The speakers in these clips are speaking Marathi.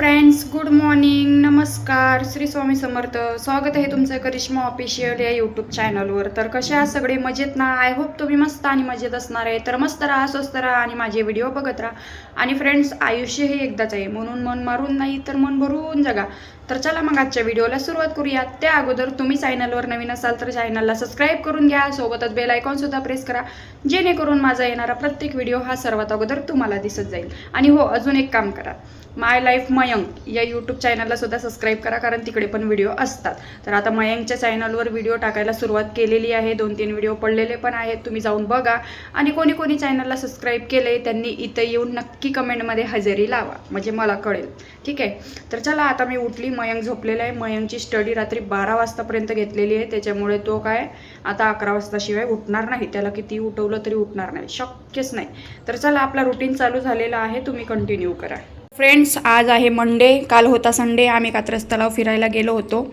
फ्रेंड्स गुड मॉर्निंग नमस्कार श्री स्वामी समर्थ. स्वागत आहे तुमचं करिश्मा ऑफिशियल या यूट्यूब चॅनलवर तर कसे आहात सगळे? मजेत ना? आय होप तुम्ही मस्त आणि मजेत असणार आहे. तर मस्त राहा स्वस्त राहा आणि माझे व्हिडिओ बघत राहा. आणि फ्रेंड्स आयुष्य हे एकदाच आहे. म्हणून मन मारून नाही तर मन भरून जगा. तर चला मग आजच्या व्हिडिओला सुरुवात करूया त्या अगोदर तुम्ही चॅनलवर नवीन असाल तर चॅनलला सबस्क्राईब करून घ्या सोबतच बेल आयकॉन सुद्धा प्रेस करा जेणेकरून माझा येणारा प्रत्येक व्हिडिओ हा सर्वात अगोदर तुम्हाला दिसत जाईल. आणि हो अजून एक काम करा. माय लाईफ मयंक या यूट्यूब चॅनलला सुद्धा सबस्क्राईब करा कारण तिकडे पण व्हिडिओ असतात. तर आता मयंकच्या चॅनलवर व्हिडिओ टाकायला सुरुवात केलेली आहे. दोन तीन व्हिडिओ पडलेले पण आहेत तुम्ही जाऊन बघा. आणि कोणी कोणी चॅनलला सबस्क्राईब केले त्यांनी इथं येऊन नक्की कमेंटमध्ये हजेरी लावा म्हणजे मला कळेल. ठीक आहे? तर चला आता मी उठली मयंक झोपलेला आहे. मयंकची स्टडी रात्री बारा वाजतापर्यंत घेतलेली आहे. त्याच्यामुळे तो काय आता अकरा वाजताशिवाय उठणार नाही. त्याला किती उठवलं तरी उठणार नाही. शक्यच नाही. तर चला आपला रुटीन चालू झालेला आहे. तुम्ही कंटिन्यू करा. फ्रेंड्स आज आहे मंडे काल होता संडे आम्ही कात्रज तलाव फिरायला गेलो होतो.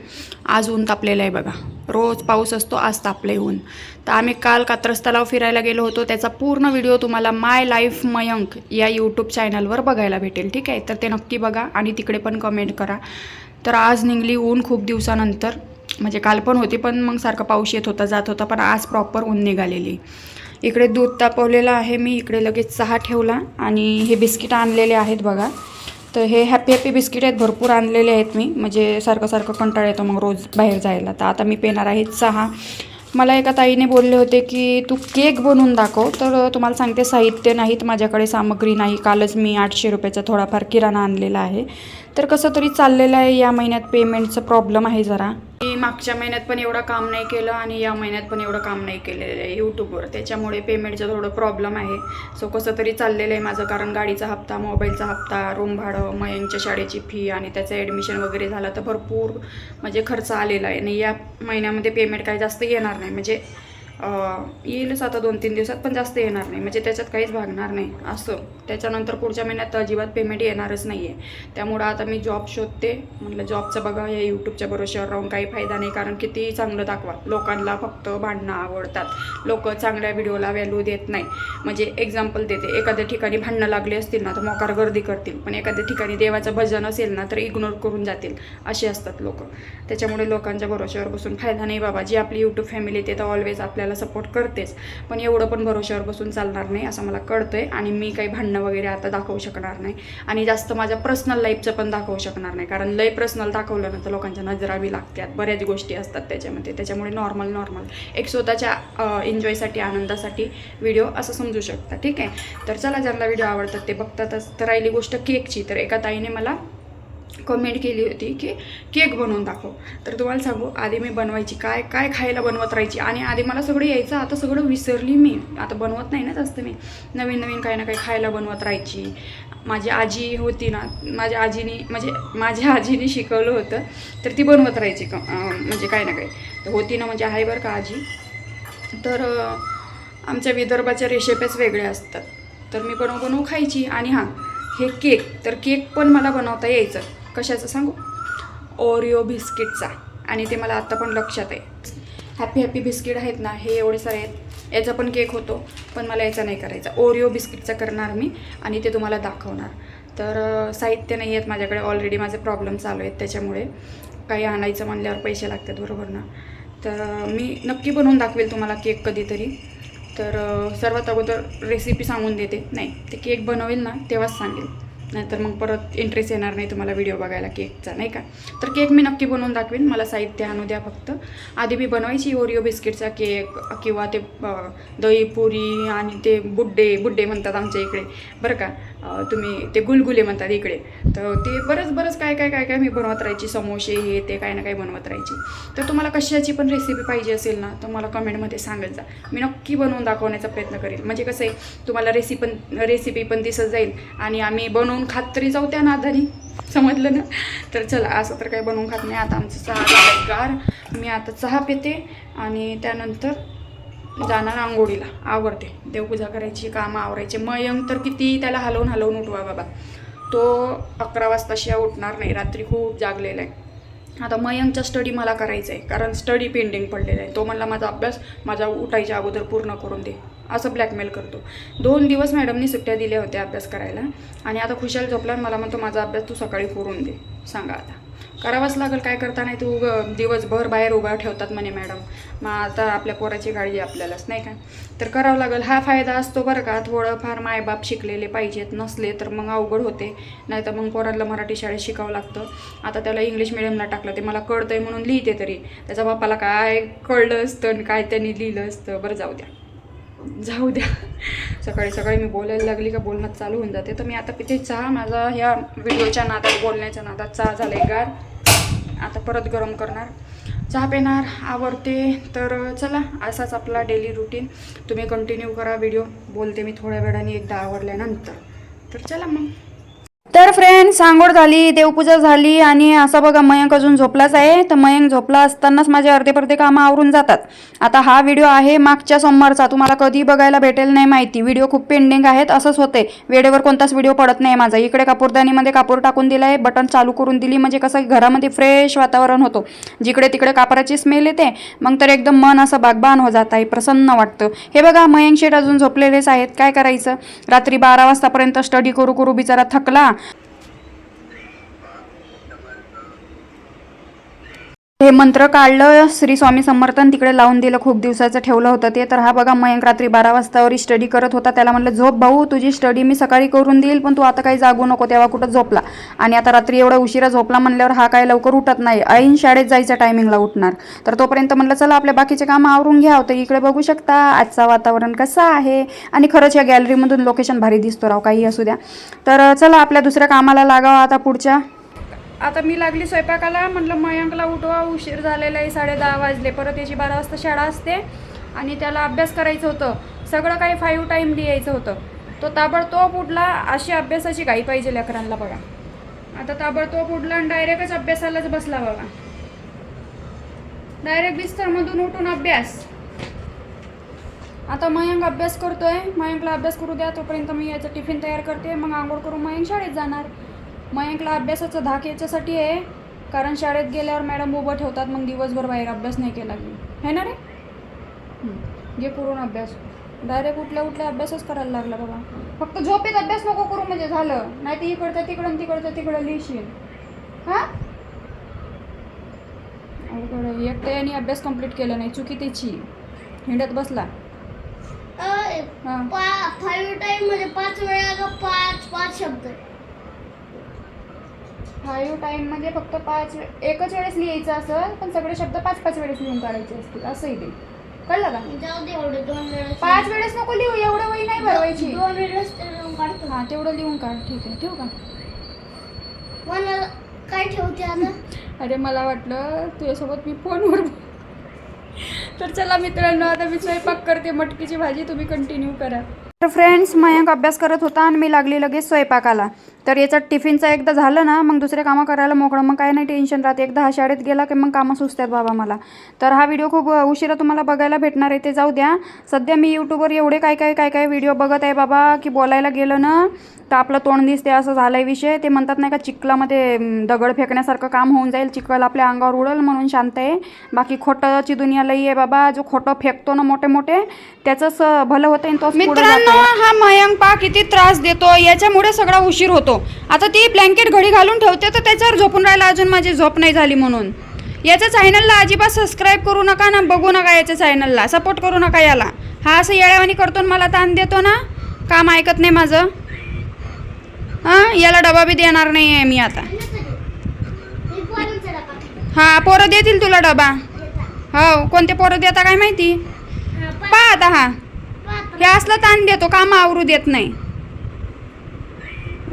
आज ऊन तापलेलं आहे बघा. रोज पाऊस असतो आज तापले ऊन. तर आम्ही काल कात्रज तलाव फिरायला गेलो होतो. त्याचा पूर्ण व्हिडिओ तुम्हाला माय लाईफ मयंक या यूट्यूब चॅनलवर बघायला भेटेल. ठीक आहे? तर ते नक्की बघा आणि तिकडे पण कमेंट करा. तर आज निघली ऊन खूप दिवसानंतर. म्हणजे काल पण होती पण मग सारखा पाऊस येत होता जात होता पण आज प्रॉपर ऊन निघालेली. इकडे दूध तापवलेलं आहे मी इकडे लगेच चहा ठेवला आणि हे बिस्किट आणलेले आहेत बघा. तर हे हॅपी हॅपी बिस्किट आहेत भरपूर आणलेले आहेत मी. म्हणजे सारखं सारखं कंटाळा येतो मग रोज बाहेर जायला. तर आता मी पेणार आहे चहा. मला एका ताईने बोलले होते की तू केक बनवून दाखव. तर तुम्हाला सांगते साहित्य नाहीत माझ्याकडे सामग्री नाही. कालच मी आठशे रुपयाचा थोडाफार किराणा आणलेला आहे. तर कसं तरी चाललेलं आहे या महिन्यात पेमेंटचं प्रॉब्लेम आहे जरा. मी मागच्या महिन्यात पण एवढं काम नाही केलं आणि या महिन्यात पण एवढं काम नाही केलेलं आहे यूट्यूबवर त्याच्यामुळे पेमेंटचं थोडं प्रॉब्लेम आहे. सो कसं तरी चाललेलं आहे माझं कारण गाडीचा हप्ता मोबाईलचा हप्ता रूम भाडं मयंकच्या शाळेची फी आणि त्याचं ॲडमिशन वगैरे झालं तर भरपूर म्हणजे खर्च आलेला आहे. आणि या महिन्यामध्ये पेमेंट काही जास्त येणार नाही. म्हणजे येईलच आता दोन तीन दिवसात पण जास्त येणार नाही. म्हणजे त्याच्यात काहीच भागणार नाही. असं. त्याच्यानंतर पुढच्या महिन्यात अजिबात पेमेंट येणारच नाही आहे त्यामुळं आता मी जॉब शोधते. म्हटलं जॉबचं बघा या यूट्यूबच्या भरोश्यावर राहून काही फायदा नाही. कारण किती चांगलं दाखवा. लोकांना फक्त भांडणं आवडतात. लोक चांगल्या व्हिडिओला व्हॅल्यू देत नाही. म्हणजे एक्झाम्पल देते. एखाद्या ठिकाणी भांडणं लागली असतील ना तर मोकार गर्दी करतील. पण एखाद्या ठिकाणी देवाचं भजन असेल ना तर इग्नोर करून जातील. असे असतात लोक. त्याच्यामुळे लोकांच्या भरोश्यावर बसून फायदा नाही बाबा. जी आपली यूट्यूब फॅमिली ते तर ऑलवेज आपल्याला सपोर्ट करतेच. पण एवढं पण भरोश्यावर बसून चालणार नाही असं मला कळतं आहे आणि मी काही भांडणं वगैरे आता दाखवू शकणार नाही. आणि जास्त माझ्या पर्सनल लाईफचं पण दाखवू शकणार नाही. कारण लय पर्सनल दाखवलं ना तर लोकांच्या नजरावी लागतात. बऱ्याच गोष्टी असतात त्याच्यामध्ये. त्याच्यामुळे नॉर्मल नॉर्मल एक स्वतःच्या एन्जॉयसाठी आनंदासाठी व्हिडिओ असं समजू शकता. ठीक आहे? तर चला ज्यांना व्हिडिओ आवडतात ते बघतातच. तर राहिली गोष्ट केकची तर एका ताईने मला कमेंट केली होती की केक बनवून दाखव. तर तुम्हाला सांगू आधी मी बनवायची काय काय खायला बनवत राहायची? आणि आधी मला सगळं यायचं आता सगळं विसरली मी. आता बनवत नाही ना जास्त मी. नवीन नवीन काही ना काही खायला बनवत राहायची. माझी आजी होती ना माझ्या आजीने म्हणजे माझ्या आजीने शिकवलं होतं तर ती बनवत राहायची क म्हणजे काही ना काही. तर होती ना म्हणजे आहे बरं का आजी. तर आमच्या विदर्भाच्या रेसिपीज वेगळ्या असतात. तर मी बनव बनवू खायची. आणि हां हे केक तर केक पण मला बनवता यायचं. कशाचं सांगू? ओरिओ बिस्किटचा आणि ते मला आत्ता पण लक्षात आहे. हॅपी हॅपी बिस्किट आहेत ना हे एवढे सारे आहेत. याचा पण केक होतो पण मला याचा नाही करायचा. ओरिओ बिस्किटचा करणार मी आणि ते तुम्हाला दाखवणार. तर साहित्य नाही आहेत माझ्याकडे. ऑलरेडी माझे प्रॉब्लेम चालू आहेत त्याच्यामुळे. काही आणायचं म्हणल्यावर पैसे लागतात बरोबर ना? तर मी नक्की बनवून दाखवेल तुम्हाला केक कधीतरी. तर सर्वात अगोदर रेसिपी सांगून देते. नाही ते केक बनवेल ना तेव्हाच सांगेल. नाहीतर मग परत इंटरेस्ट येणार नाही तुम्हाला व्हिडिओ बघायला केकचा नाही का? तर केक मी नक्की बनवून दाखवेन. मला साहित्य आणू द्या फक्त. आधी मी बनवायची ओरिओ बिस्किटचा केक किंवा ते दही पुरी आणि ते बुड्डे बुड्डे म्हणतात आमच्या इकडे. बरं का? तुम्ही ते गुलगुले म्हणतात इकडे. तर ते बरंच बरंच काय काय काय काय मी बनवत राहायची. समोसे हे ते काय ना काय बनवत राहायची. तर तुम्हाला कशाची पण रेसिपी पाहिजे असेल ना तर मला कमेंटमध्ये सांगत जा. मी नक्की बनवून दाखवण्याचा प्रयत्न करेल म्हणजे कसं आहे तुम्हाला रेसिपी पण रेसिपी पण दिसत जाईल. आणि आम्ही बनवून खात तरी जाऊ त्या नादानी. समजलं ना? तर चला असं तर काही बनवून खात नाही. आता आमचं चहा गार. मी आता चहा पिते आणि त्यानंतर जाणार आंघोळीला. आवडते. देवपूजा करायची कामं आवरायचे. मयंक तर किती त्याला हलवून हलवून उठवा बाबा. तो अकरा वाजता उठणार नाही. रात्री खूप जागलेला आहे. आता मयंकचा स्टडी मला करायचा आहे. कारण स्टडी पेंडिंग पडलेला आहे. तो म्हणला माझा अभ्यास माझा उठायच्या अगोदर पूर्ण करून दे. असं ब्लॅकमेल करतो. दोन दिवस मॅडमनी सुट्ट्या दिल्या होत्या अभ्यास करायला. आणि आता खुशाल झोपला मला म्हणतो माझा अभ्यास तू सकाळी करून दे. सांगा आता. करावंच लागेल काय करता नाही तू? दिवसभर बाहेर उभा ठेवतात म्हणे मॅडम. मग आता आपल्या पोराची काळजी आपल्यालाच नाही का? तर करावं लागेल. हा फायदा असतो बरं का. थोडंफार मायबाप शिकलेले पाहिजेत नसले तर मग अवघड होते. नाही तर मग पोराला मराठी शाळेत शिकावं लागतं. आता त्याला इंग्लिश मिडियमला टाकलं ते मला कळतंय म्हणून लिहिते तरी. त्याच्या बापाला काय कळलं असतं आणि काय त्यांनी लिहिलं असतं? बरं जाऊ द्या. जाऊ द्या. सकाळी सकाळी मी बोलायला लागली का बोलणं चालू होऊन जाते. तर मी आता पिते चहा. माझा ह्या व्हिडिओच्या नादात बोलण्याच्या नादात चहा झालाय गार. आता परत गरम करणार. चहा पिणार आवडते तर चला असाच आपला डेली रुटीन तुम्ही कंटिन्यू करा व्हिडिओ बोलते मी थोड्या वेळाने एकदा आवडल्यानंतर तर चला मग. तर फ्रेंड सांगोड झाली देवपूजा झाली आणि असं बघा मयंक अजून झोपलाच आहे. तर मयंक झोपला असतानाच माझे अर्धे पर्धे कामं आवरून जातात. आता हा व्हिडिओ आहे मागच्या सोमवारचा. तुम्हाला कधी बघायला भेटेल नाही माहिती. व्हिडिओ खूप पेंडिंग आहेत असंच होते वेळेवर कोणताच व्हिडिओ पडत नाही माझा. इकडे कापूरदानीमध्ये कापूर टाकून दिला आहे बटन चालू करून दिली. म्हणजे कसं घरामध्ये फ्रेश वातावरण होतो. जिकडे तिकडे कापराची स्मेल येते मग तर एकदम मन असं बागबान हो जात आहे प्रसन्न वाटतं. हे बघा मयंक शेठ अजून झोपलेलेच आहेत. काय करायचं? रात्री बारा वाजतापर्यंत स्टडी करू करू बिचारा थकला. हे मंत्र काढलं श्री स्वामी समर्थन तिकडे लावून दिलं खूप दिवसाचं ठेवलं होतं ते. तर हा बघा मयंक रात्री बारा वाजतावरी स्टडी करत होता. त्याला म्हटलं झोप भाऊ तुझी स्टडी मी सकाळी करून देईल पण तू आता काही जागू नको तेव्हा कुठं झोपला? आणि आता रात्री एवढा उशिरा झोपला म्हणल्यावर हा काय लवकर उठत नाही. ऐन शाळेत जायच्या टायमिंगला उठणार. तर तोपर्यंत म्हणलं चला आपल्या बाकीचे कामं आवरून घ्या. तर इकडे बघू शकता आजचा वातावरण कसं आहे. आणि खरंच या गॅलरीमधून लोकेशन भारी दिसतो राव काही असू द्या. तर चला आपल्या दुसऱ्या कामाला लागावं आता पुढच्या. आता मी लागली स्वयंपाकाला म्हटलं मयंकला उठवा उशीर झालेला आहे साडे दहा वाजले. परत याची बारा वाजता शाळा असते आणि त्याला अभ्यास करायचं होतं. सगळं काही फाईव्ह टाईम लिहायचं होतं. तो ताबडतोब उठला अशी अभ्यासाची घाई पाहिजे लेकरांना बघा. आता ताबडतोब उठला आणि डायरेक्टच अभ्यासालाच बसला बघा. डायरेक्ट बिस्तरमधून उठून अभ्यास. आता मयंक अभ्यास करतोय. मयंकला अभ्यास करू द्या तोपर्यंत मी याचं टिफिन तयार करते. मग आंघोळ करून मयंक शाळेत जाणार. मयंकला अभ्यासाचा धाक याच्यासाठी आहे कारण शाळेत गेल्यावर मॅडम उभं ठेवतात मग दिवसभर बाहेर अभ्यास नाही केला की. है ना रे. घे करून अभ्यास. डायरेक्ट उठल्या उठल्या अभ्यासच करायला लागला बाबा. फक्त झोपेत अभ्यास नको करू म्हणजे झालं. नाही तर इकडचं तिकडं तिकडचं तिकडं लिहिशील. हां? अवघड आहे. एकट्याने अभ्यास कंप्लीट केला नाही. चुकी त्याची. हिंडत बसला. हां. फाईव्ह टाइममध्ये पाच वेळा पाच पाच शब्द. फाईव्ह टाईममध्ये फक्त पाच एकच वेळेस लिहायचं असं पण सगळे शब्द पाच पाच वेळेस लिहून काढायचे असतील असंही ते. कळलं का? जाऊ दे एवढे दोन वेळेस पाच वेळेस नको लिहू एवढं वही नाही भरवायची. दोन वेळेस लिहून काढतो हा तेवढं लिहून काढ ठीक आहे ठेवू का? मला काय ठेवते आता? अरे मला वाटलं तुझ्यासोबत मी फोनवर तर चला मित्रांनो आता मी स्वयंपाक करते मटकीची भाजी तुम्ही कंटिन्यू करा. तर फ्रेंड्स मयंक अभ्यास करत होता आणि मी लागली लगेच स्वयंपाकाला. तर याचं टिफिनचं एकदा झालं ना मग दुसरे कामं करायला मोकळं. मग काय नाही टेन्शन राहते. एकदा हा शाळेत गेला की मग कामं सुचतात बाबा मला. तर हा व्हिडिओ खूप उशिरा तुम्हाला बघायला भेटणार आहे ते जाऊ द्या. सध्या मी यूट्यूबवर एवढे काय काय काय काय व्हिडिओ बघत आहे बाबा की बोलायला गेलं ना तर आपलं तोंड दिसते असं झालं आहे विषय. ते म्हणतात नाही का चिखलामध्ये दगड फेकण्यासारखं काम होऊन जाईल चिखल आपल्या अंगावर उडल म्हणून शांत आहे. बाकी खोटाची दुनिया लई आहे बाबा जो खोटं फेकतो ना मोठे मोठे त्याचंच भलं होतं आणि तोच ना हा मयंक पा किती त्रास देतो याच्यामुळे सगळा उशीर होतो. आता ती ब्लँकेट घडी घालून ठेवते तर त्याच्यावर झोपून राहिला अजून माझी झोप नाही झाली म्हणून. याच्या चॅनलला अजिबात सबस्क्राईब करू नका ना बघू नका याच्या चॅनलला सपोर्ट करू नका याला. हा असं येळ्यावानी करतो आणि मला ताण देतो ना. काम ऐकत नाही माझं. हां याला डबा बी देणार नाही आहे मी आता. हां पोरं देतील तुला डबा. हो कोणते पोरं देता काय माहिती? पा- पहा आता हा. हे असलं ताण देतो काम आवरू देत नाही.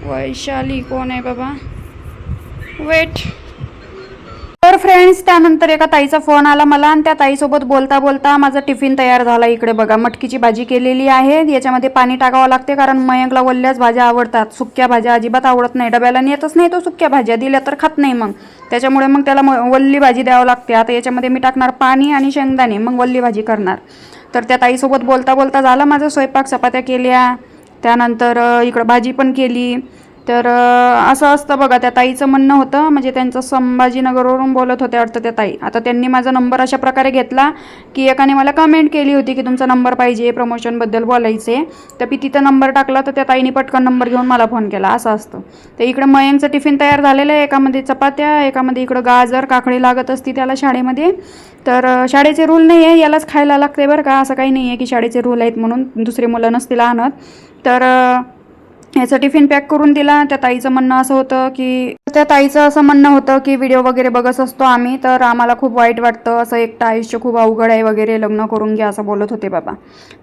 वैशाली कोण आहे बाबा? वेट तर फ्रेंड्स त्यानंतर एका ताईचा फोन आला मला आणि त्या ताईसोबत बोलता बोलता माझा टिफिन तयार झाला इकडे बघा. मटकीची भाजी केलेली आहे. याच्यामध्ये पाणी टाकावं लागते कारण मयंकला वल्ल्याच भाज्या आवडतात. सुक्या भाज्या अजिबात आवडत नाही. डब्याला नेतच नाही तो सुक्या भाज्या. दिल्या तर खात नाही मग. त्याच्यामुळे मग त्याला म- वल्ली भाजी द्यावं लागते. आता याच्यामध्ये मी टाकणार पाणी आणि शेंगदाणे. मग वल्ली भाजी करणार. तर त्या ताईसोबत बोलता बोलता झाला माझा स्वयंपाक चपात्या केल्या. त्यानंतर इकडं भाजी पण केली. तर असं असतं बघा त्या ताईचं म्हणणं होतं म्हणजे त्यांचं संभाजीनगरवरून बोलत होते वाटतं त्या ताई. आता त्यांनी माझा नंबर अशा प्रकारे घेतला की एकाने मला कमेंट केली होती की तुमचा नंबर पाहिजे प्रमोशनबद्दल बोलायचे. तर मी तिथं नंबर टाकला तर त्या ताईने पटकन नंबर घेऊन मला फोन केला असं असतं. तर इकडं मयंकचं टिफिन तयार झालेलं आहे एकामध्ये चपात्या एकामध्ये इकडं गाजर काकडी लागत असती त्याला शाळेमध्ये. तर शाळेचे रूल नाही आहे यालाच खायला लागते बरं का असं काही नाही आहे की शाळेचे रूल आहेत म्हणून दुसरी मुलं नसतील आणत. तर याचा टिफिन पॅक करून दिला. त्या ताईचं म्हणणं असं होतं की त्या ताईचं असं म्हणणं होतं की व्हिडिओ वगैरे बघत असतो आम्ही तर आम्हाला खूप वाईट वाटतं. असं एकटं आयुष्य खूप अवघड आहे वगैरे लग्न करून घ्या असं बोलत होते बाबा.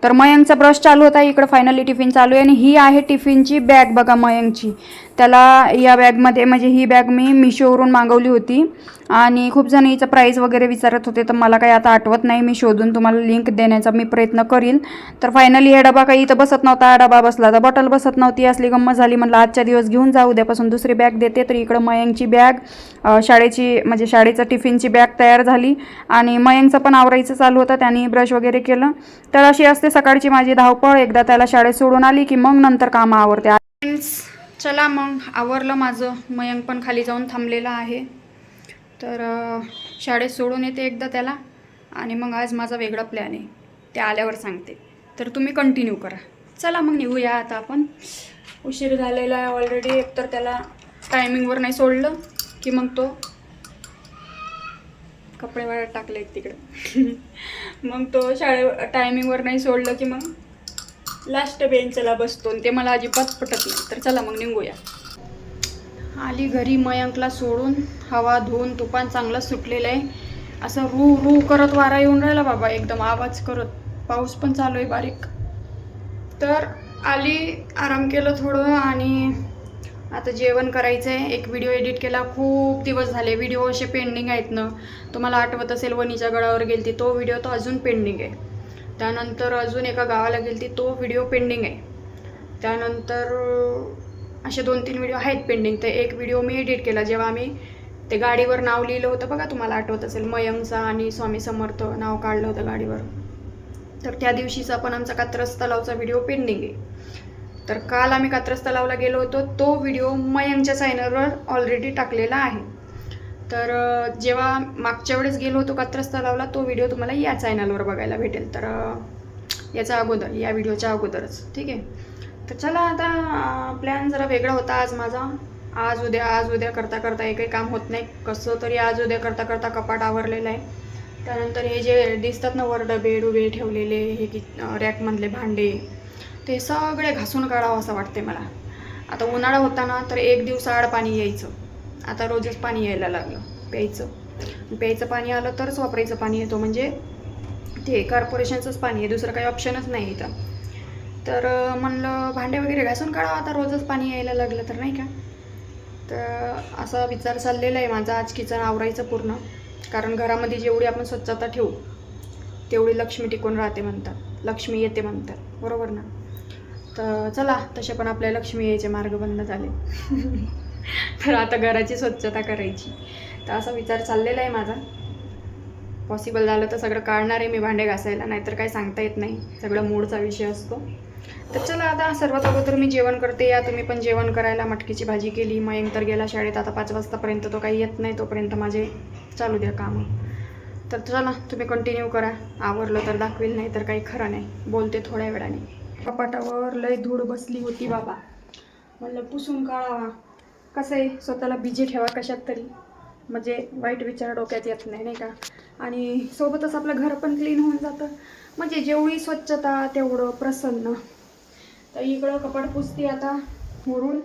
तर मयंकचा ब्रश चालू होता. इकडं फायनली टिफिन चालू आहे आणि ही आहे टिफिनची बॅग बघा मयंकची. त्याला या बॅगमध्ये म्हणजे ही बॅग मी मिशोवरून मागवली होती. आणि खूप जण हिचा प्राईस वगैरे विचारत होते तर मला काही आता आठवत नाही. मी शोधून तुम्हाला लिंक देण्याचा मी प्रयत्न करीन. तर फायनली हे डबा काही इथं बसत नव्हता हा डबा बसला तर बॉटल बसत नव्हती असली गंमत झाली. म्हणलं आजच्या दिवस घेऊन जा उद्यापासून दुसरी बॅग देते. तर इकडं मयंकची बॅग शाळेची म्हणजे शाळेचं टिफिनची बॅग तयार झाली. आणि मयंकचं पण आवरायचं चालू होतं त्यांनी ब्रश वगैरे केलं. तर अशी असते सकाळची माझी धावपळ. एकदा त्याला शाळेत सोडून आली की मग नंतर कामं आवरते. फ्रेंड्स चला मग आवरलं माझं. मयंक पण खाली जाऊन थांबलेलं आहे. तर शाळेत सोडून येते एकदा त्याला आणि मग आज माझा वेगळा प्लॅन आहे. ते आल्यावर सांगते. तर तुम्ही कंटिन्यू करा. चला मग निघूया आता आपण. उशीर झालेला आहे ऑलरेडी एकतर त्याला टायमिंगवर नाही सोडलं की मग तो कपडे वाळत टाकले आहेत तिकडं. मग तो शाळे टायमिंगवर नाही सोडलं की मग लास्ट बेंचला बसतो आणि ते मला अजिबात पटत नाही. तर चला मग निघूया. आली घरी मयंकला सोडून हवा धुवून तुफान चांगलं सुटलेलं आहे. असं रू रू करत वारा येऊन राहिला बाबा एकदम आवाज करत. पाऊस पण चालू आहे बारीक. तर आली आराम केलं थोडं आणि आता जेवण करायचं आहे एक व्हिडिओ एडिट केला. खूप दिवस झाले. व्हिडिओ असे पेंडिंग आहेत ना. तुम्हाला आठवत असेल वणीच्या गडावर गेलती. तो व्हिडिओ तो अजून पेंडिंग आहे. त्यानंतर अजून एका गावाला गेली ती तो व्हिडिओ पेंडिंग आहे. त्यानंतर असे दोन तीन व्हिडिओ आहेत पेंडिंग तर एक व्हिडिओ मी एडिट केला जेव्हा आम्ही ते गाडीवर नाव लिहिलं होतं बघा तुम्हाला आठवत असेल मयंगचा आणि स्वामी समर्थ नाव काढलं होतं गाडीवर. तर त्या दिवशीचा पण आमचा कात्रस तलावचा व्हिडिओ पेंडिंग आहे. तर काल आम्ही कात्रस तलावला गेलो होतो तो व्हिडिओ मयंगच्या चॅनलवर ऑलरेडी टाकलेला आहे. तर जेव्हा मागच्या वेळेस गेलो होतो कात्रज तलावला तो व्हिडिओ तुम्हाला या चॅनलवर बघायला भेटेल. तर याचा याच्या अगोदर या व्हिडिओच्या अगोदरच. ठीक आहे? तर चला आता प्लॅन जरा वेगळा होता आज माझा. आज उद्या आज उद्या करता करता एकही काम होत नाही. कसं तरी आज उद्या करता करता कपाट आवरलेलं आहे. त्यानंतर हे जे दिसतात ना वर डबे डुबे ठेवलेले हे की रॅकमधले भांडे ते सगळे घासून काढावं असं वाटते मला. आता उन्हाळा होता ना तर एक दिवसाआड पाणी यायचं. आता रोजच पाणी यायला लागलं प्यायचं. प्यायचं पाणी आलं तरच वापरायचं पाणी येतो म्हणजे ते कॉर्पोरेशनचंच पाणी आहे दुसरं काही ऑप्शनच नाही इथं. तर म्हणलं भांडे वगैरे घासून काढावं आता रोजच पाणी यायला लागलं तर नाही का? तर असा विचार चाललेला आहे माझा आज किचन आवरायचं पूर्ण. कारण घरामध्ये जेवढी आपण स्वच्छता ठेवू तेवढी लक्ष्मी टिकून राहते म्हणतात. लक्ष्मी येते म्हणतात. बरोबर ना? तर चला तसे पण आपल्या लक्ष्मी यायचे मार्ग बंद झाले. तर आता घराची स्वच्छता करायची. तर असा विचार चाललेला आहे माझा. पॉसिबल झालं तर सगळं काढणार आहे मी भांडे घासायला नाहीतर काय सांगता येत नाही. सगळं मूडचा विषय असतो. तर चला आता सर्वात अगोदर मी जेवण करते. या तुम्ही पण जेवण करायला मटकीची भाजी केली. मयंक तर गेला शाळेत आता पाच वाजतापर्यंत तो काही येत नाही तोपर्यंत माझे चालू द्या कामं. तर चला तुम्ही कंटिन्यू करा. आवरलं तर दाखवेल नाही तर काही खरं नाही. बोलते थोड्या वेळाने. कपाटावर लय धूळ बसली होती बाबा. म्हणलं पुसून काढावा. कसं आहे स्वतःला बिझी ठेवा कशात तरी. म्हणजे वाईट विचार डोक्यात येत नाही नाही का? आणि सोबतच आपलं घर पण क्लीन होऊन जातं. म्हणजे जेवढी स्वच्छता तेवढं प्रसन्न. तर इकडं कपाट पुसते आता वरून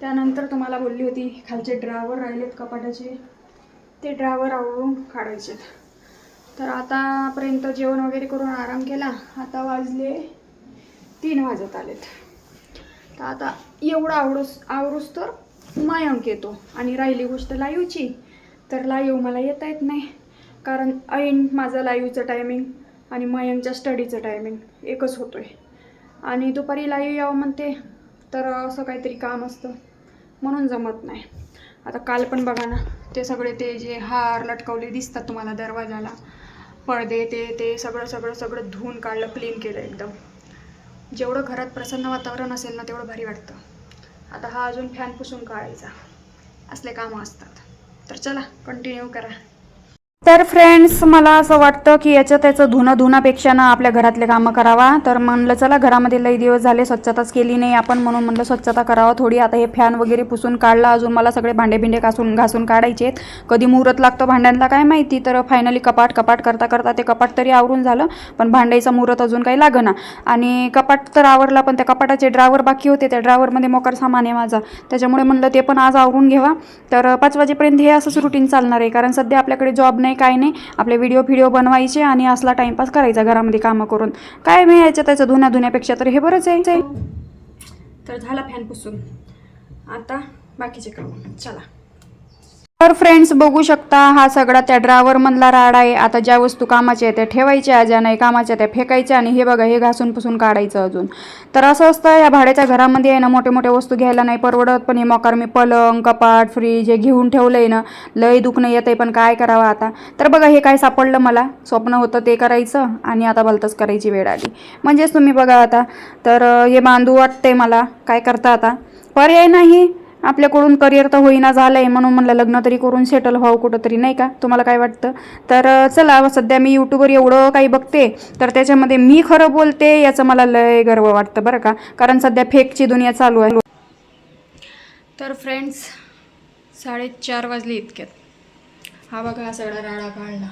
त्यानंतर तुम्हाला बोलली होती खालचे ड्रावर राहिलेत कपाटाचे. ते ड्रावर आवडून काढायचे. तर आतापर्यंत जेवण वगैरे करून आराम केला. आता वाजले तीन वाजत आलेत. तर आता एवढं आवडूस आवडूस तर मयंक येतो आणि राहिली गोष्ट लाईव्हची तर लाईव्ह मला येता येत नाही. कारण ऐन माझं लाईव्हचं टायमिंग आणि मयंकच्या स्टडीचं टायमिंग एकच होतो आहे आणि दुपारी लाईव्ह यावं म्हणते तर असं काहीतरी काम असतं. म्हणून जमत नाही. आता काल पण बघा ना ते सगळे ते जे हार लटकवले दिसतात तुम्हाला दरवाजाला. पडदे ते ते सगळं सगळं सगळं धुवून काढलं क्लीन केलं एकदम. जेवढं घरात प्रसन्न वातावरण असेल ना तेवढं भारी वाटतं. आता हा अजून फॅन पुसून काढायचा. असले कामं असतात. तर चला कंटिन्यू करा. तर फ्रेंड्स मला असं वाटतं की याचं त्याचं धुणं धुण्यापेक्षा ना आपल्या घरातले कामं करावा. तर म्हणलं चला घरामध्ये लई दिवस झाले स्वच्छताच केली नाही आपण म्हणून म्हणलं स्वच्छता करावा. थोडी आता हे फॅन वगैरे पुसून काढला. अजून मला सगळे भांडे भिंडे घासून घासून काढायचे आहेत. कधी मुहूर्त लागतो भांड्यांना काय माहिती? तर फायनली कपाट कपाट करता करता ते कपाट तरी आवरून झालं पण भांड्याचा मुहूर्त अजून काही लागना. आणि कपाट तर आवरला पण त्या कपाटाचे ड्रावर बाकी होते. त्या ड्रावरमध्ये मोकार सामान आहे माझा. त्याच्यामुळे म्हणलं ते पण आज आवरून घ्यावा. तर पाच वाजेपर्यंत हे असंच रुटीन चालणार आहे. कारण सध्या आपल्याकडे जॉब नाही. नाही काय नाही. आपले व्हिडिओ व्हिडिओ बनवायचे आणि असला टाईमपास करायचा घरामध्ये कामं करून. काय मी याच्या त्याचं धुण्या धुण्यापेक्षा तर हे बरंच आहे. तर झाला फॅन पुसून. आता बाकीचे काम. चला. तर फ्रेंड्स बघू शकता हा सगळा त्या ड्रावरमधला राड आहे. आता ज्या वस्तू कामाच्या त्या ठेवायच्या ज्या नाही कामाच्या त्या फेकायच्या आणि हे बघा हे घासून पुसून काढायचं अजून. तर असं असतं या भाड्याच्या घरामध्ये आहे ना मोठे मोठे वस्तू घ्यायला नाही परवडत पण हे मोकार मी पलंग कपाट फ्रीज हे घेऊन ठेवलं आहे ना लय दुखणं येतं आहे पण काय करावं आता? तर बघा हे काय सापडलं मला? स्वप्न होतं ते करायचं आणि आता भलतंच करायची वेळ आली. म्हणजेच तुम्ही बघा आता. तर हे बांधू वाटतंय मला. काय करता आता? पर्याय नाही. आपल्याकडून करिअर तर होईना झालं आहे म्हणून म्हणलं लग्न तरी करून सेटल व्हावं कुठंतरी नाही का? तुम्हाला काय वाटतं? तर चला सध्या मी यूट्यूबवर एवढं काही बघते तर त्याच्यामध्ये मी खरं बोलते याचं मला लय गर्व वाटतं बरं का? कारण सध्या फेकची दुनिया चालू आहे. तर फ्रेंड्स साडेचार वाजले इतक्यात. हा बघा हा सगळा राडा काढला.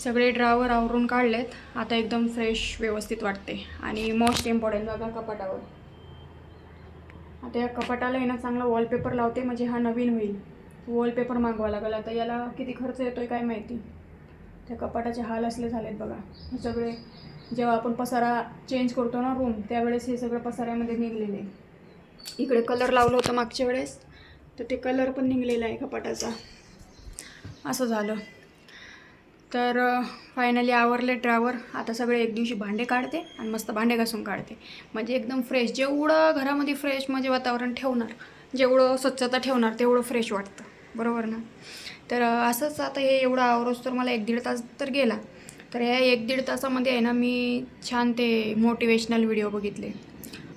सगळे ड्रावर आवरून काढलेत. आता एकदम फ्रेश व्यवस्थित वाटते. आणि मोस्ट इम्पॉर्टंट बघा कपाटावर. आता या कपाटाला ना चांगला वॉलपेपर लावते म्हणजे हा नवीन होईल वॉलपेपर मागवा लागेल. आता याला किती खर्च येतो आहे काय माहिती? त्या कपाटाचे हाल असले झालेत बघा. हे सगळे जेव्हा आपण पसारा चेंज करतो ना रूम त्यावेळेस हे सगळं पसाऱ्यामध्ये निघलेले आहे. इकडे कलर लावलं होतं मागच्या वेळेस तर ते कलर पण निघलेला आहे कपाटाचा. असं झालं. तर फायनली आवरले ड्रावर आता सगळे एक दिवशी भांडे काढते आणि मस्त भांडे घासून काढते. म्हणजे एकदम फ्रेश जेवढं घरामध्ये फ्रेश म्हणजे वातावरण ठेवणार जेवढं स्वच्छता ठेवणार तेवढं फ्रेश वाटतं. बरोबर ना? तर असंच आता हे एवढं आवरोस तर मला एक दीड तास तर गेला. तर ह्या एक दीड तासामध्ये आहे ना मी छान ते मोटिवेशनल व्हिडिओ बघितले.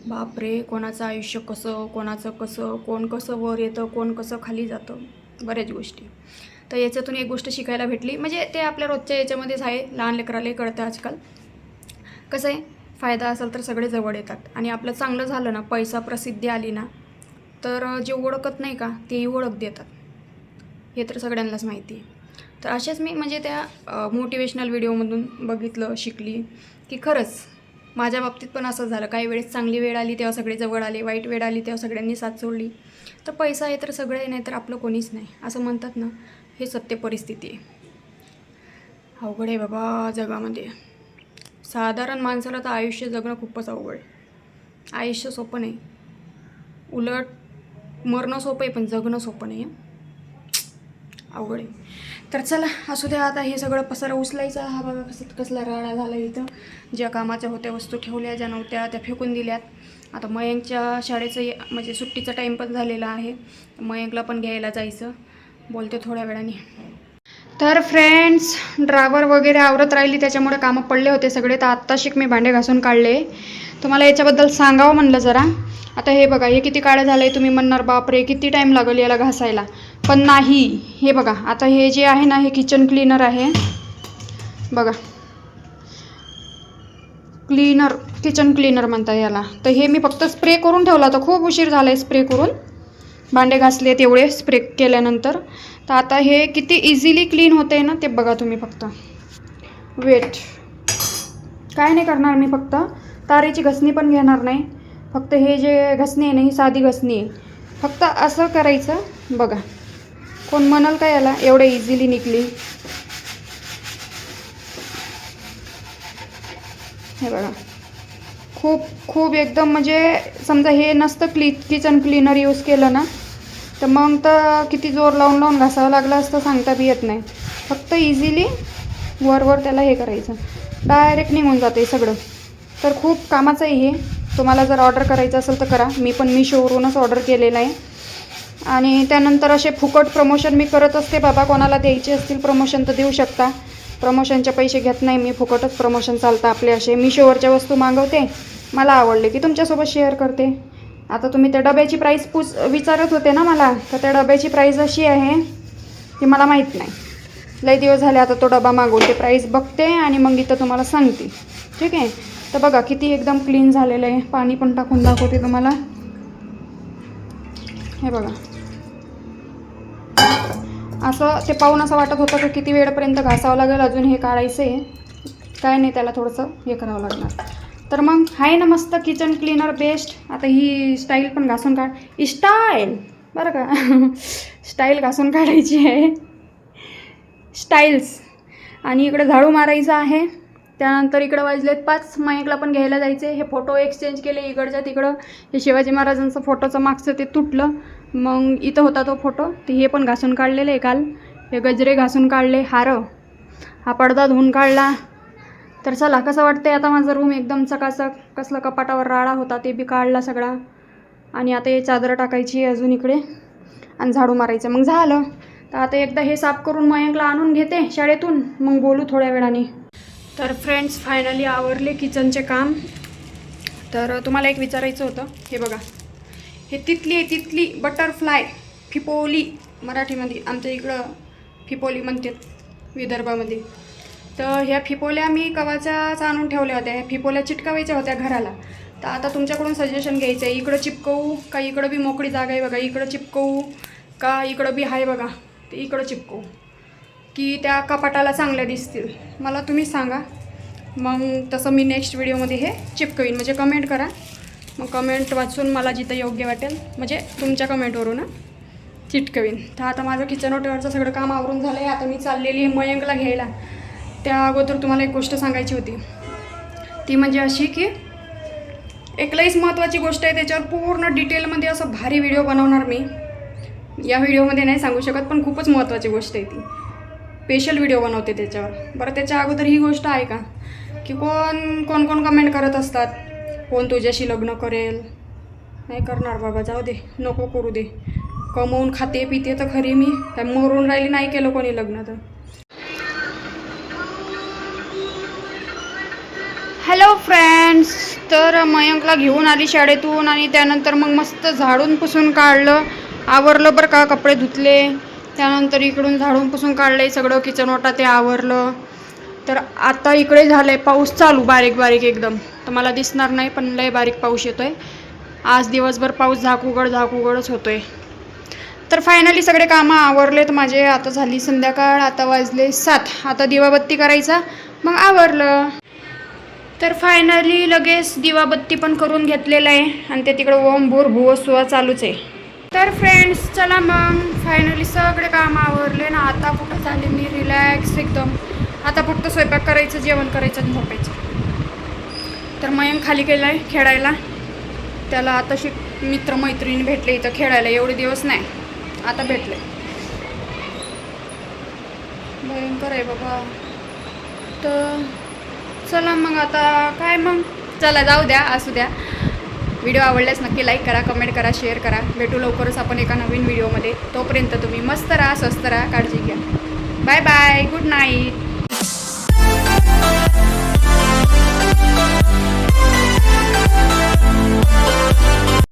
बापरे! कोणाचं आयुष्य कसं कोणाचं कसं कोण कसं वर येतं कोण कसं खाली जातं? बऱ्याच गोष्टी. तर याच्यातून एक गोष्ट शिकायला भेटली. म्हणजे ते आपल्या रोजच्या याच्यामध्येच आहे. लहान लेकरालाही कळतं आजकाल. कसं आहे? फायदा असेल तर सगळे जवळ येतात. आणि आपलं चांगलं झालं ना पैसा प्रसिद्धी आली ना तर जे ओळखत नाही का तेही ओळख देतात. हे तर सगळ्यांनाच माहिती आहे. तर असेच मी म्हणजे त्या मोटिवेशनल व्हिडिओमधून बघितलं शिकली की खरंच माझ्या बाबतीत पण असं झालं. काही वेळेस चांगली वेळ आली तेव्हा सगळे जवळ आले. वाईट वेळ आली तेव्हा सगळ्यांनी साथ सोडली. तर पैसा आहे तर सगळं नाही तर आपलं कोणीच नाही. असं म्हणतात ना. हे सत्य परिस्थिती आहे. अवघड आहे बाबा जगामध्ये. साधारण माणसाला तर आयुष्य जगणं खूपच अवघड आहे. आयुष्य सोपं नाही. उलट मरणं सोपं आहे पण जगणं सोपं नाही अवघड आहे. तर चला असू द्या आता हे सगळं पसारा उचलायचा. हा बघा कसं कसला राडा झाला इथं. ज्या कामाच्या होत्या वस्तू ठेवल्या ज्या नव्हत्या त्या फेकून दिल्यात. आता मयंकच्या शाळेचं म्हणजे सुट्टीचा टाईम पण झालेला आहे. मयंकला पण घ्यायला जायचं. बोलते थोड्या वेळाने. तर फ्रेंड्स ड्रायव्हर वगैरे आवरत राहिली त्याच्यामुळे कामं पडले होते सगळे. तर आत्ता शिक मी भांडे घासून काढले. तुम्हाला याच्याबद्दल सांगावं म्हणलं जरा. आता हे बघा हे किती काळं झालं आहे तुम्ही म्हणणार बापरे किती टाईम लागेल याला घासायला? पण नाही हे बघा आता हे जे आहे ना हे किचन क्लीनर आहे. बघा. क्लीनर किचन क्लीनर म्हणतात याला. तर हे मी फक्त स्प्रे करून ठेवला होता. खूप उशीर झाला आहे स्प्रे करून. भांडे घासले तेवढे स्प्रे केल्यानंतर. तर आता हे किती इझिली क्लीन होते ना ते बघा तुम्ही फक्त. वेट काय नाही करणार मी फक्त. तारेची घसणी पण घेणार नाही. फक्त हे जे घसणी आहे ना ही साधी घसणी आहे. फक्त असं करायचं बघा. कोण म्हणाल का याला एवढे इझिली निघली. हे बघा. खूप खूप एकदम म्हणजे समजा हे नसतं क्ली किचन क्लीनर यूज केलं ना तर मग तर किती जोर लावून लावून घासावं लागलं असतं सांगता बी येत नाही. फक्त इझिली वर वर त्याला हे करायचं. डायरेक्ट निघून जाते सगळं. तर खूप कामाचं आहे हे. तुम्हाला जर ऑर्डर करायचं असेल तर करा. मी पण मिशोवरूनच ऑर्डर केलेलं आहे. आणि त्यानंतर असे फुकट प्रमोशन मी करत असते. बाबा कोणाला द्यायचे असतील प्रमोशन तर देऊ शकता. प्रमोशनचे पैसे घेत नाही. मी फुकटच प्रमोशन चालतं आपले असे. मिशोवरच्या वस्तू मागवते. मला आवडले की तुमच्यासोबत शेअर करते. आता तुम्ही त्या डब्याची प्राईस पूस विचारत होते ना मला तर त्या डब्याची प्राईस अशी आहे की मला माहीत नाही. लई दिवस झाले आता तो डबा मागवून ते प्राईस बघते आणि मग इथं तुम्हाला सांगते. ठीक आहे? तर बघा किती एकदम क्लीन झालेलं आहे. पाणी पण टाकून दाखवते तुम्हाला. हे बघा. असं ते पाहून असं वाटत होतं की किती वेळपर्यंत घासावं लागेल अजून हे काढायचं आहे काय नाही त्याला थोडंसं हे करावं लागणार. तर मग आहे ना मस्त किचन क्लीनर बेस्ट आता ही स्टाईल पण घासून काढ. स्टाईल बरं का? स्टाईल घासून काढायची आहे. स्टाईल्स आणि इकडे झाडू मारायचा आहे. त्यानंतर इकडं वाजलेत पाच. माईकला पण घ्यायला जायचे हे फोटो एक्सचेंज केले इकडच्या तिकडं. हे शिवाजी महाराजांचं फोटोचं मागचं ते तुटलं. मग इथं होता तो फोटो ते हे पण घासून काढलेले आहे काल. हे गजरे घासून काढले. हार. हा पडदा धुवून काढला. तर चला कसं वाटतंय आता माझा रूम एकदम चकाचक कसलं कपाटावर राळा होता ते बी काढला सगळा. आणि आता हे चादर टाकायची आहे अजून इकडे. आणि झाडू मारायचं. मग झालं. तर आता एकदा हे साफ करून मयंकला आणून घेते शाळेतून. मग बोलू थोड्या वेळाने. तर फ्रेंड्स फायनली आवरले किचनचे काम. तर तुम्हाला एक विचारायचं होतं. हे बघा. हे तिथली आहे तिथली बटरफ्लाय फिपोली मराठीमध्ये. आमच्या इकडं फिपोली म्हणतात विदर्भामध्ये. तर ह्या फिपोल्या मी कवाच्याच आणून ठेवल्या होत्या. ह्या फिपोल्या चिटकावायच्या होत्या घराला. तर आता तुमच्याकडून सजेशन घ्यायचं आहे इकडं चिपकवू का इकडं बी मोकळी जागा आहे बघा. इकडं चिपकवू का इकडं बी आहे बघा. ते इकडं चिपकवू. की त्या कपाटाला चांगल्या दिसतील. मला तुम्ही सांगा. मग तसं मी नेक्स्ट व्हिडिओमध्ये हे चिपकवीन. म्हणजे कमेंट करा. मग कमेंट वाचून मला जिथं योग्य वाटेल म्हणजे तुमच्या कमेंटवरून चिटकवीन. तर आता माझं किचन ओटेवरचं सगळं काम आवरून झालं आहे आता मी चाललेली मयंकला घ्यायला. त्या अगोदर तुम्हाला एक गोष्ट सांगायची होती. ती म्हणजे अशी की एक लईच महत्त्वाची गोष्ट आहे त्याच्यावर पूर्ण डिटेलमध्ये असं भारी व्हिडिओ बनवणार मी. या व्हिडिओमध्ये नाही सांगू शकत पण खूपच महत्त्वाची गोष्ट आहे ती. स्पेशल व्हिडिओ बनवते त्याच्यावर. बरं त्याच्या अगोदर ही गोष्ट आहे का? की कोण कोण कोण कमेंट करत असतात. कोण तुझ्याशी लग्न करेल. नाही करणार बाबा जाऊ दे. नको करू दे. कमवून खाते पिते तर खरी मी. काय मरून राहिली नाही केलं कोणी लग्न तर. हॅलो फ्रेंड्स तर मयंकला घेऊन आली शाळेतून आणि त्यानंतर मग मस्त झाडून पुसून काढलं. आवरलं बरं का कपडे धुतले. त्यानंतर इकडून झाडून पुसून काढले सगळं किचन ओटा ते आवरलं. तर आता इकडे झालं आहे पाऊस चालू बारीक बारीक एकदम. तर मला दिसणार नाही पण लय बारीक पाऊस येतो आहे आज दिवसभर पाऊस झाक उघड झाक उघडच होतो आहे तर फायनली सगळे कामं आवरलेत माझे. आता झाली संध्याकाळ आता वाजले सात. आता दिवाबत्ती करायचा. मग आवरलं. तर फायनली लगेच दिवाबत्ती पण करून घेतलेलं आहे. आणि ते तिकडं ओम भूर भुव सुवा चालूच आहे. तर फ्रेंड्स चला मग. फायनली सगळे काम आवरले ना. आता कुठं झाले? मी रिलॅक्स एकदम. आता फक्त स्वयंपाक करायचं जेवण करायचं आणि झोपायचं. तर मयंक खाली गेला आहे खेळायला. त्याला आता शिक मित्रमैत्रिणी भेटले इथं खेळायला. एवढे दिवस नाही. आता भेटले. भयंकर आहे बाबा. तर चला मग आता काय मग? चला जाऊ द्या असू द्या. व्हिडिओ आवडल्यास नक्की लाईक करा कमेंट करा शेअर करा. भेटू लवकरच आपण एका नवीन व्हिडिओमध्ये. तोपर्यंत तुम्ही मस्त राहा स्वस्त राहा काळजी घ्या. Bye bye good night